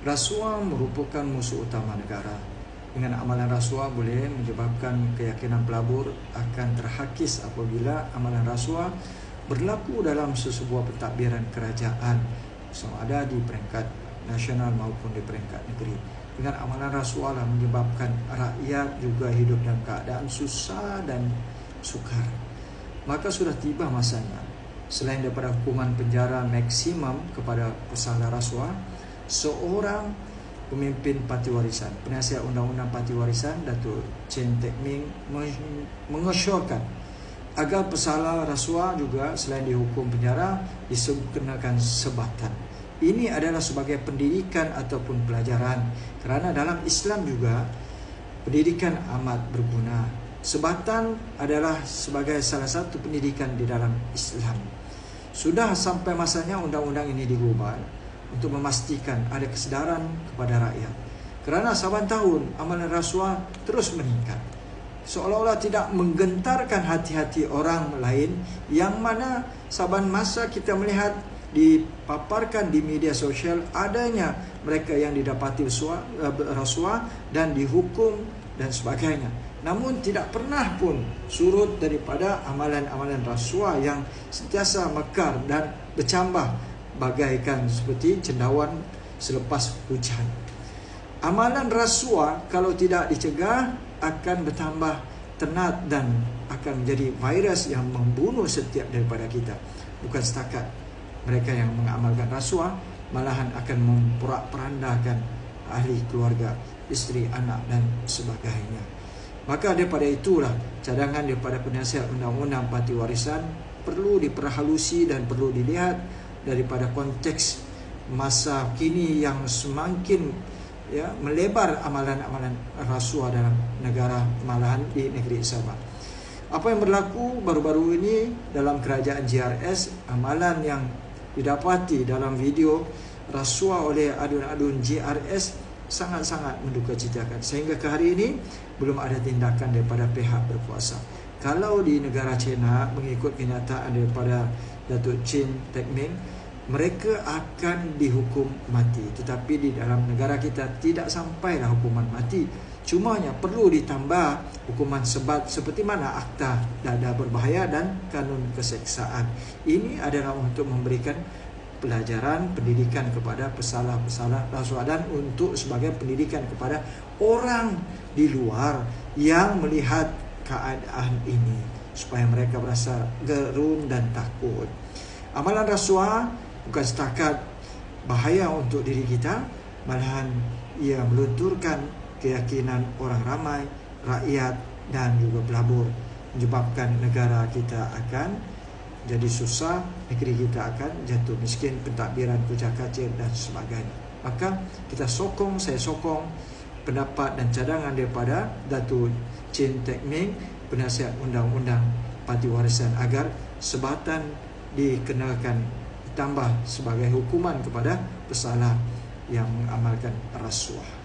Rasuah merupakan musuh utama negara. Dengan amalan rasuah boleh menyebabkan keyakinan pelabur akan terhakis apabila amalan rasuah berlaku dalam sesebuah pentadbiran kerajaan sama ada di peringkat nasional maupun di peringkat negeri. Dengan amalan rasuah lah menyebabkan rakyat juga hidup dalam keadaan susah dan sukar. Maka sudah tiba masanya selain daripada hukuman penjara maksimum kepada pesalah rasuah, seorang pemimpin parti warisan penasihat undang-undang parti warisan Datuk Chen Tek Ming mengesyorkan agar pesalah rasuah juga selain dihukum penjara disebutkan sebatan. Ini adalah sebagai pendidikan ataupun pelajaran kerana dalam Islam juga pendidikan amat berguna. Sebatan adalah sebagai salah satu pendidikan di dalam Islam. Sudah sampai masanya undang-undang ini digubal untuk memastikan ada kesedaran kepada rakyat. Kerana saban tahun amalan rasuah terus meningkat. Seolah-olah tidak menggentarkan hati-hati orang lain yang mana saban masa kita melihat dipaparkan di media sosial adanya mereka yang didapati eh, rasuah dan dihukum dan sebagainya. Namun tidak pernah pun surut daripada amalan-amalan rasuah yang sentiasa mekar dan bercambah bagaikan seperti cendawan selepas hujan. Amalan rasuah kalau tidak dicegah akan bertambah tenat dan akan menjadi virus yang membunuh setiap daripada kita. Bukan setakat mereka yang mengamalkan rasuah malahan akan memperak-perandakan ahli keluarga, isteri, anak dan sebagainya. Maka daripada itulah cadangan daripada penasihat undang-undang parti warisan perlu diperhalusi dan perlu dilihat daripada konteks masa kini yang semakin ya melebar amalan-amalan rasuah dalam negara malahan di negeri Sabah. Apa yang berlaku baru-baru ini dalam kerajaan GRS amalan yang didapati dalam video rasuah oleh adun-adun GRS sangat-sangat menduka citakan sehingga ke hari ini belum ada tindakan daripada pihak berkuasa. Kalau di negara China mengikut kenyataan daripada Datuk Chin Tek Ming mereka akan dihukum mati. Tetapi di dalam negara kita tidak sampailah hukuman mati. Cumanya perlu ditambah hukuman sebat seperti mana akta dada berbahaya dan kanun keseksaan. Ini adalah untuk memberikan pelajaran pendidikan kepada pesalah-pesalah rasuah dan untuk sebagai pendidikan kepada orang di luar yang melihat keadaan ini supaya mereka berasa gerun dan takut. Amalan rasuah bukan setakat bahaya untuk diri kita, malahan ia melunturkan keyakinan orang ramai, rakyat dan juga pelabur menyebabkan negara kita akan jadi susah, negeri kita akan jatuh miskin, pentadbiran, kucak kacir dan sebagainya. Maka kita sokong, saya sokong pendapat dan cadangan daripada Datuk Chin Tek Ming penasihat undang-undang parti warisan agar sebatan dikenakan ditambah sebagai hukuman kepada pesalah yang mengamalkan rasuah.